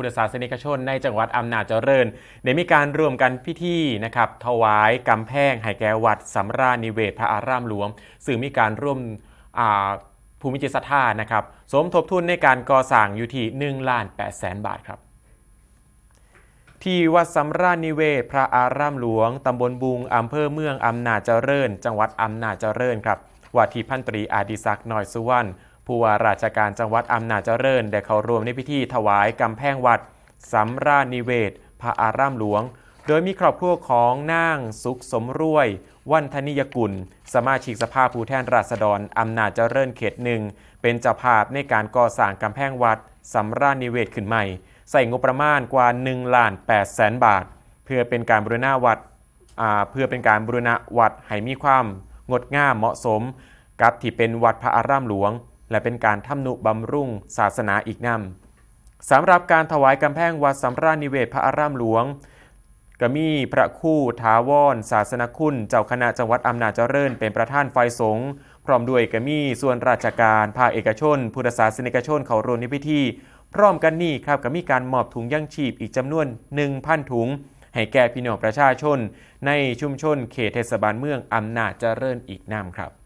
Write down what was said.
พุทธศาสนิกชนในจังหวัดอำนาจเจริญได้มีการรวมกันพิธีนะครับถวายกำแพงให้แก่วัดสำราญนิเวศพระอารามหลวง ซึ่งมีการร่วมภูมิจิตศรัทธานะครับสมทบทุนในการก่อสร้างอยู่ที่1ล้าน8แสนบาทครับ ที่วัดสำราญนิเวศพระอารามหลวงตำบลบุงอำเภอเมืองอำนาจเจริญ จังหวัดอำนาจเจริญครับว่าที่พันตรีอาดิศักดิ์น่อยสุวรรณ ผู้ว่าราชการจังหวัดอำนาจเจริญ ได้เข้าร่วมในพิธีถวายกำแพงวัดสำราญนิเวศ พระอารามหลวง โดยมีครอบครัวของนางสุขสมรวย วันธนิยกุล สมาชิกสภาผู้แทนราษฎรอำนาจเจริญเขตหนึ่ง เป็นเจ้าภาพในการก่อสร้างกำแพงวัดสำราญนิเวศขึ้นใหม่ ใส่งบประมาณกว่า1ล้าน8แสนบาท เพื่อเป็นการบูรณาวัดเพื่อเป็นการบูรณะวัดให้มีความงดงามเหมาะสม กับที่เป็นวัดพระอารามหลวง และเป็นการทำนุบำรุงศาสนาอีกนำสำหรับการถวายกำแพงวัดสำราญนิเวศพระอารามหลวงก็มีพระคู่ท้าวรศาสนคุณ เจ้าคณะจังหวัดอำนาจเจริญ เป็นประธานไฟสงฆ์พร้อมด้วยก็มีส่วนราชการภาคเอกชน พุทธศาสนิกชนเขาร่วมในพิธี พร้อมกันนี้ครับก็มีการมอบถุงยังชีพอีกจำนวน 1,000 ถุง ให้แก่พี่น้องประชาชน ในชุมชนเขตเทศบาลเมืองอำนาจเจริญอีกนำครับ